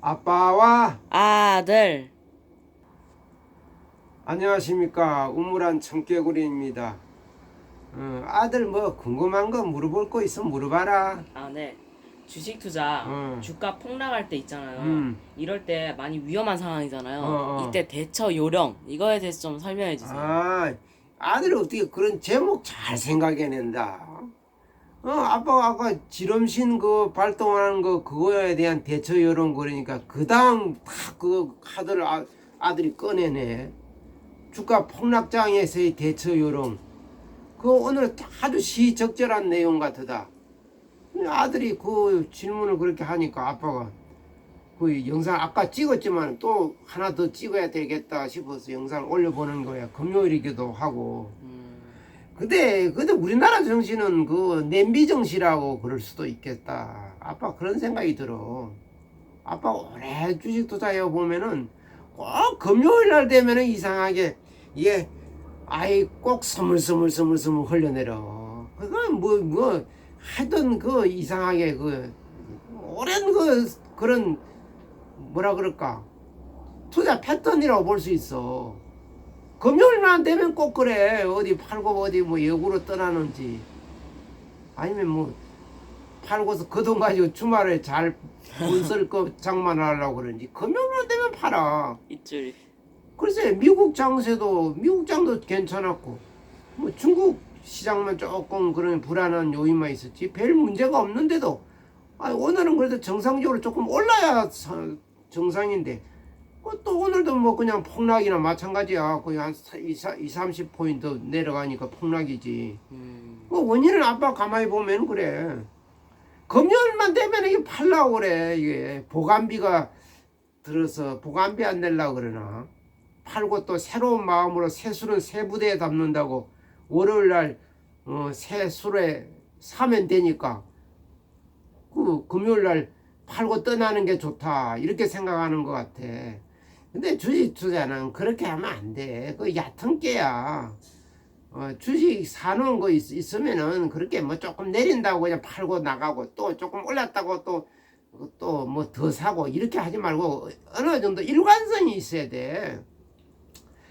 아빠와 아들 안녕하십니까 우물한 청개구리입니다. 어, 아들 뭐 궁금한 거 물어볼 거 있으면 물어봐라. 아 네 주식 투자 음. 주가 폭락할 때 있잖아요 음. 이럴 때 많이 위험한 상황이잖아요 어, 어. 이때 대처 요령 이거에 대해서 좀 설명해 주세요 아 아들이 어떻게 그런 제목 잘 생각해낸다. 어 아빠가 아까 지름신 그 발동하는 거 그거에 대한 대처 요령 그러니까 그 다음 다그 카드를 아, 아들이 꺼내네. 주가 폭락장에서의 대처 요령. 그 오늘 아주 시적절한 내용 같다. 아들이 그 질문을 그렇게 하니까 아빠가 그 영상 아까 찍었지만 또 하나 더 찍어야 되겠다 싶어서 영상을 올려보는 거야. 금요일이기도 하고. 음, 근데 근데 우리나라 정신은 그 냄비 정시라고 그럴 수도 있겠다. 아빠 그런 생각이 들어. 아빠 오래 주식 투자해 보면은 꼭 금요일 날 되면은 이상하게 이게 아이 꼭 스물스물스물스물 흘려내려. 그건 뭐뭐 하여튼 그 이상하게 그 오랜 그 그런 뭐라 그럴까 투자 패턴이라고 볼 수 있어. 금요일만 되면 꼭 그래. 어디 팔고 어디 뭐 역으로 떠나는지. 아니면 뭐 팔고서 그 돈 가지고 주말에 잘 돈쓸 거 장만하려고 그러는지. 금요일만 되면 팔아. 입줄 글쎄 미국 장세도 미국 장도 괜찮았고 뭐 중국 시장만 조금 그런 불안한 요인만 있었지 별 문제가 없는데도 아 오늘은 그래도 정상적으로 조금 올라야 사- 정상인데 어, 또 오늘도 뭐 그냥 폭락이나 마찬가지야. 거의 한 2, 30포인트 내려가니까 폭락이지. 음, 뭐 원인은 아빠 가만히 보면 그래. 금요일만 되면 이게 팔라고 그래 이게. 보관비가 들어서 보관비 안 내려고 그러나. 팔고 또 새로운 마음으로 새 술은 새 부대에 담는다고 월요일 날 어, 새 술에 사면 되니까. 그 금요일 날 팔고 떠나는 게 좋다. 이렇게 생각하는 것 같아. 근데 주식 투자는 그렇게 하면 안 돼. 그 얕은 깨야. 어, 주식 사놓은 거 있, 있으면은 그렇게 뭐 조금 내린다고 그냥 팔고 나가고 또 조금 올랐다고 또 또 뭐 더 사고 이렇게 하지 말고 어느 정도 일관성이 있어야 돼.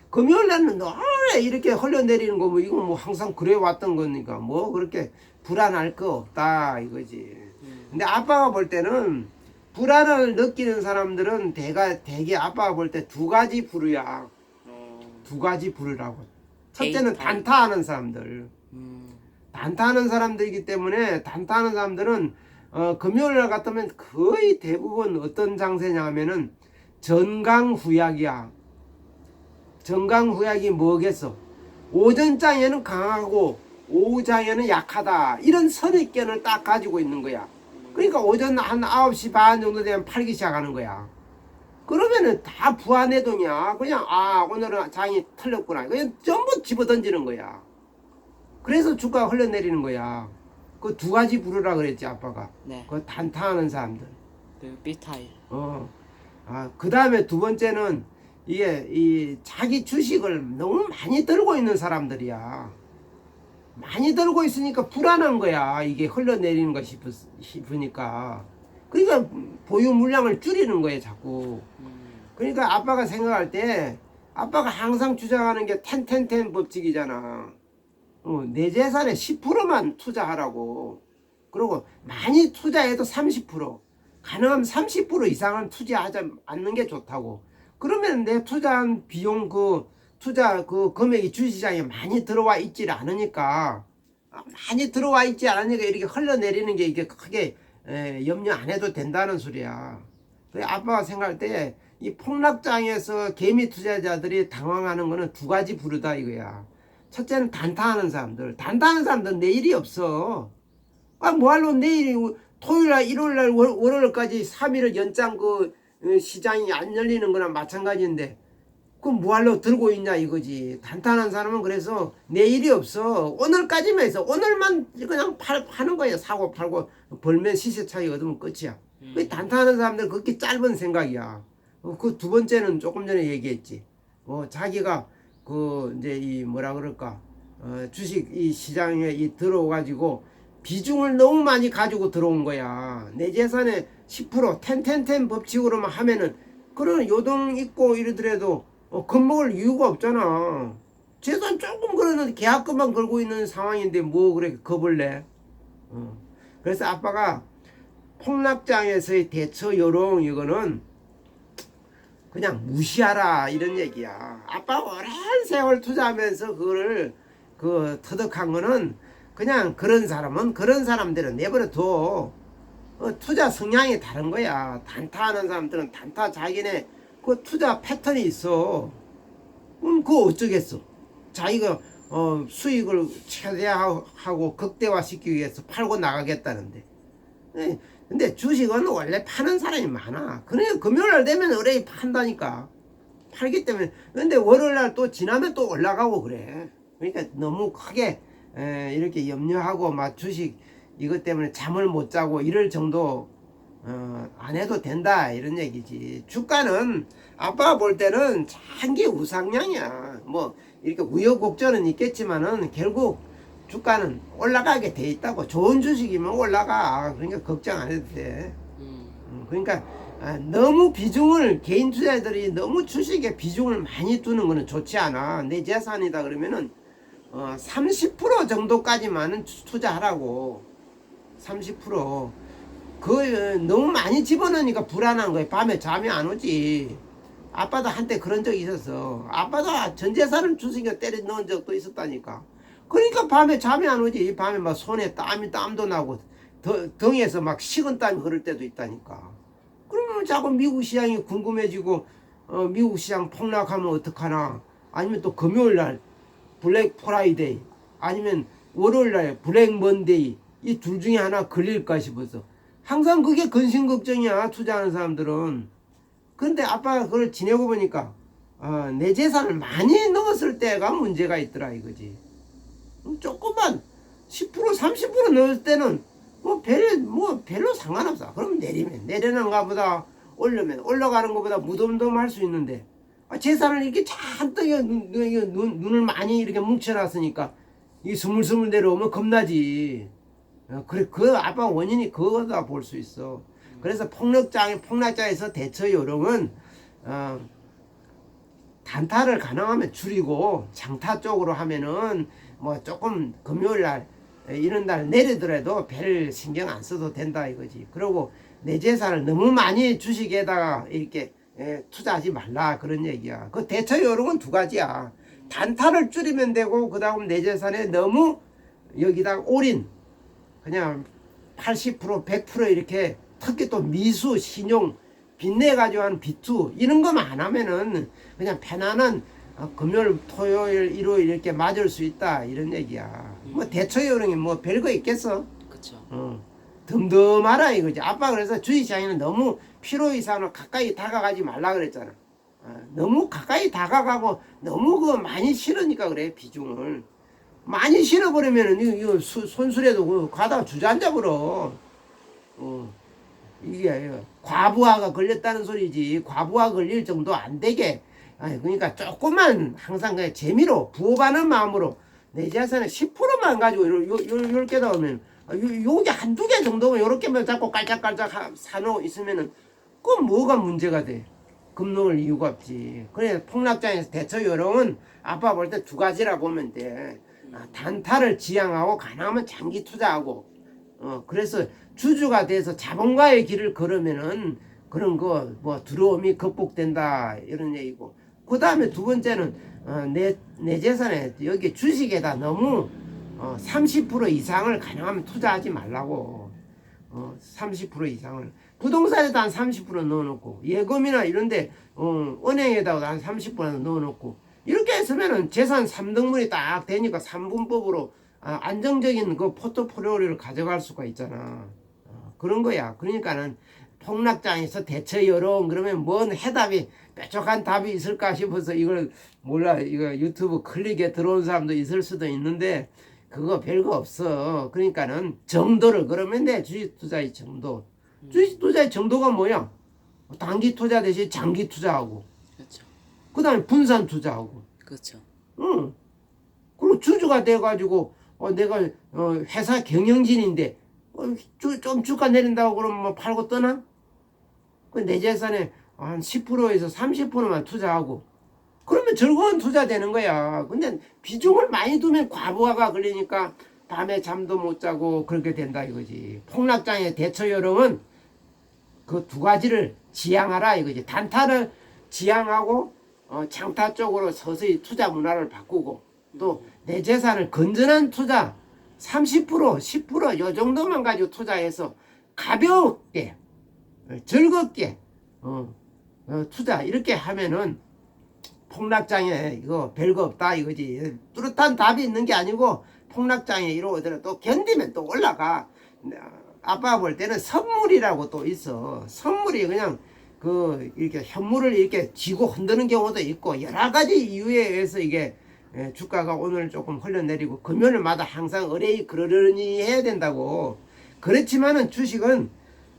금요일 날은 너무 이렇게 흘러내리는 거 뭐 이거 뭐 항상 그래 왔던 거니까 뭐 그렇게 불안할 거 없다 이거지. 음, 근데 아빠가 볼 때는 불안을 느끼는 사람들은 대가 대개 아빠가 볼 때 두 가지 부류야. 어, 두 가지 부류라고. 첫째는 데이터. 단타하는 사람들. 음, 단타하는 사람들이기 때문에 단타하는 사람들은 어, 금요일 날 같으면 거의 대부분 어떤 장세냐 하면은 전강후약이야. 전강후약이 뭐겠어? 오전장에는 강하고 오후장에는 약하다. 이런 선입견을 딱 가지고 있는 거야. 그러니까 오전 한 9시 반 정도 되면 팔기 시작하는 거야. 그러면은 다 부안해동이야. 그냥 아 오늘은 장이 틀렸구나. 그냥 전부 집어 던지는 거야. 그래서 주가가 흘러내리는 거야. 그 두 가지 부르라 그랬지 아빠가. 네, 그 단타하는 사람들. 그 B타입 어. 아, 그 다음에 두 번째는 이게 이 자기 주식을 너무 많이 들고 있는 사람들이야. 많이 들고 있으니까 불안한 거야. 이게 흘러내리는 거 싶, 싶으니까. 그러니까 보유 물량을 줄이는 거예요, 자꾸. 음, 그러니까 아빠가 생각할 때 아빠가 항상 주장하는 게 텐텐텐 법칙이잖아. 어, 내 재산의 10%만 투자하라고. 그리고 많이 투자해도 30%. 가능하면 30% 이상은 투자하지 않는 게 좋다고. 그러면 내 투자한 비용 그 투자 그 금액이 주시장에 많이 들어와 있질 않으니까 아, 많이 들어와 있지 않으니까 이렇게 흘러내리는 게 이게 크게 에, 염려 안 해도 된다는 소리야. 그래 아빠가 생각할 때 이 폭락장에서 개미 투자자들이 당황하는 거는 두 가지 부류다 이거야. 첫째는 단타하는 사람들. 단타하는 사람들은 내일이 없어. 아, 뭐할로 내일이 토요일 날, 일요일 날, 월, 월요일까지 3일을 연장 그 어, 시장이 안 열리는 거나 마찬가지인데 그럼 뭐할로 들고 있냐 이거지. 단타하는 사람은 그래서 내일이 없어. 오늘까지만 해서 오늘만 그냥 팔, 파는 거야. 사고 팔고 벌면 시세 차이 얻으면 끝이야. 음. 그 단타하는 사람들 그렇게 짧은 생각이야. 그두 번째는 조금 전에 얘기했지. 어, 자기가 그 이제 이 뭐라 그럴까 어, 주식 이 시장에 이 들어가지고 비중을 너무 많이 가지고 들어온 거야. 내 재산의 10% 텐텐텐 법칙으로만 하면은 그런 요동 있고 이러더라도 어, 겁먹을 이유가 없잖아. 재산 조금 그러는데 계약금만 걸고 있는 상황인데 뭐 그래 겁을 내? 어. 그래서 아빠가 폭락장에서의 대처 요령 이거는 그냥 무시하라 이런 얘기야. 아빠 오랜 세월 투자하면서 그거를 그 터득한 거는 그냥 그런 사람은 그런 사람들은 내버려 둬. 어, 투자 성향이 다른 거야. 단타하는 사람들은 단타 자기네 그 투자 패턴이 있어. 그럼 그거 어쩌겠어. 자기가 어, 수익을 최대화하고 극대화시키기 위해서 팔고 나가겠다는데. 예, 근데 주식은 원래 파는 사람이 많아. 그러니까 금요일날 되면 의뢰이 판다니까. 팔기 때문에. 근데 월요일날 또 지나면 또 올라가고 그래. 그러니까 너무 크게 에, 이렇게 염려하고 막 주식 이것 때문에 잠을 못 자고 이럴 정도 어, 안 해도 된다 이런 얘기지. 주가는 아빠가 볼 때는 장기 우상향이야. 뭐 이렇게 우여곡절은 있겠지만은 결국 주가는 올라가게 돼 있다고. 좋은 주식이면 올라가. 그러니까 걱정 안 해도 돼. 음, 음, 그러니까 아, 너무 비중을 개인 투자자들이 너무 주식에 비중을 많이 두는 거는 좋지 않아. 내 재산이다 그러면은 어, 30% 정도까지만은 투- 투자하라고. 30%. 그 어, 너무 많이 집어넣으니까 불안한 거야. 밤에 잠이 안 오지. 아빠도 한때 그런 적이 있었어. 아빠도 전 재산을 주식에 때려 넣은 적도 있었다니까. 그러니까 밤에 잠이 안 오지. 밤에 막 손에 땀이 땀도 나고 더, 등에서 막 식은 땀이 흐를 때도 있다니까. 그러면 자꾸 미국 시장이 궁금해지고 어, 미국 시장 폭락하면 어떡하나 아니면 또 금요일 날 블랙 프라이데이 아니면 월요일 날 블랙 먼데이 이 둘 중에 하나 걸릴까 싶어서 항상 그게 근심 걱정이야 투자하는 사람들은 근데 아빠가 그걸 지내고 보니까 어, 내 재산을 많이 넣었을 때가 문제가 있더라 이거지 음, 조금만 10% 30% 넣을 때는 뭐 별로 뭐 별로 상관없어. 그럼 내리면 내려는가 보다 올려면 올라가는 것보다 무덤덤할 수 있는데 아, 재산을 이렇게 잔뜩 눈, 눈, 눈을 많이 이렇게 뭉쳐놨으니까 이 스물스물 내려오면 겁나지. 어, 그래 그 아빠 원인이 그거다 볼 수 있어. 그래서 폭락장 폭락장에서 대처 요령은 어, 단타를 가능하면 줄이고 장타 쪽으로 하면은 뭐 조금 금요일 날 이런 날 내리더라도 별 신경 안 써도 된다 이거지. 그리고 내 재산을 너무 많이 주식에다가 이렇게 예, 투자하지 말라 그런 얘기야. 그 대처 요령은 두 가지야. 단타를 줄이면 되고 그 다음 내 재산에 너무 여기다 올인 그냥 80% 100% 이렇게 특히 또 미수 신용 빚내 가지고 하는 비투 이런 거만 안 하면은 그냥 편안한 어, 금요일 토요일 일요일 이렇게 맞을 수 있다 이런 얘기야. 뭐 대처 요령이 뭐 별거 있겠어? 그쵸. 어. 덤덤하라 이거지. 아빠 그래서 주식시장에는 너무 필요 이상으로 가까이 다가가지 말라 그랬잖아. 어, 너무 가까이 다가가고 너무 그 많이 실으니까 그래 비중을 많이 실어버리면은 이거, 수- 손수레도 그 가다가 주저앉아 버려 어. 이게 과부하가 걸렸다는 소리지. 과부하 걸릴 정도 안 되게. 아니 그러니까 조금만 항상 그냥 재미로 부업하는 마음으로 내 재산의 10%만 가지고 요렇게 나오면 아, 요, 요게 한두 개 정도면 요렇게만 잡고 깔짝깔짝 하- 사놓 있으면은 그건 뭐가 문제가 돼? 급놓을 이유가 없지. 그래 폭락장에서 대처 요령은 아빠 볼 때 두 가지라 보면 돼. 아, 단타를 지향하고 가능하면 장기 투자하고 어 그래서 주주가 돼서 자본가의 길을 걸으면은 그런 거 뭐 두려움이 극복된다 이런 얘기고. 그 다음에 두 번째는 어, 내, 내 재산에 여기 주식에다 너무 어, 30% 이상을 가능하면 투자하지 말라고. 어, 30% 이상을. 부동산에다 한30% 넣어놓고 예금이나 이런데 어, 은행에다가 한 30% 넣어놓고 이렇게 했으면은 재산 3등분이 딱 되니까 3분법으로 아, 안정적인 그 포트폴리오를 가져갈 수가 있잖아. 어, 그런 거야. 그러니까는 폭락장에서 대처 요령 그러면 뭔 해답이 뾰족한 답이 있을까 싶어서 이걸 몰라 이거 유튜브 클릭에 들어온 사람도 있을 수도 있는데 그거 별거 없어. 그러니까는 정도를 그러면 돼 주식 투자의 정도. 주식 투자의 정도가 뭐야? 단기 투자 대신 장기 투자하고 그쵸. 그다음에 분산 투자하고. 그쵸. 응. 그리고 주주가 돼가지고 어, 내가 어, 회사 경영진인데 어, 주, 좀 주가 내린다고 그러면 뭐 팔고 떠나? 그 내 재산의 한 10%에서 30%만 투자하고 그러면 즐거운 투자 되는 거야. 근데 비중을 많이 두면 과부하가 걸리니까 밤에 잠도 못 자고 그렇게 된다 이거지. 폭락장의 대처 요령은 그 두 가지를 지향하라 이거지. 단타를 지향하고 어, 장타 쪽으로 서서히 투자 문화를 바꾸고 또 내 재산을 건전한 투자 30% 10%요 정도만 가지고 투자해서 가볍게 어, 즐겁게 어, 어, 투자 이렇게 하면은 폭락장에 이거 별거 없다 이거지. 뚜렷한 답이 있는 게 아니고 폭락장에 이러고들어 또 견디면 또 올라가. 아빠가 볼 때는 선물이라고 또 있어. 선물이 그냥 그 이렇게 현물을 이렇게 쥐고 흔드는 경우도 있고 여러 가지 이유에 의해서 이게 예, 주가가 오늘 조금 흘러내리고 금요일마다 항상 어레이 그러려니 해야 된다고 그렇지만은 주식은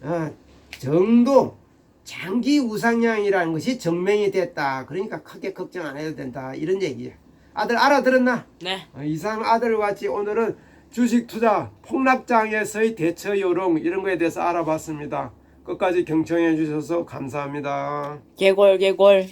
어, 정도 장기 우상향이라는 것이 증명이 됐다 그러니까 크게 걱정 안 해도 된다 이런 얘기야 아들 알아들었나? 네. 어, 이상 아들과 같이 오늘은 주식 투자 폭락장에서의 대처 요령 이런 거에 대해서 알아봤습니다. 끝까지 경청해 주셔서 감사합니다. 개골 개골.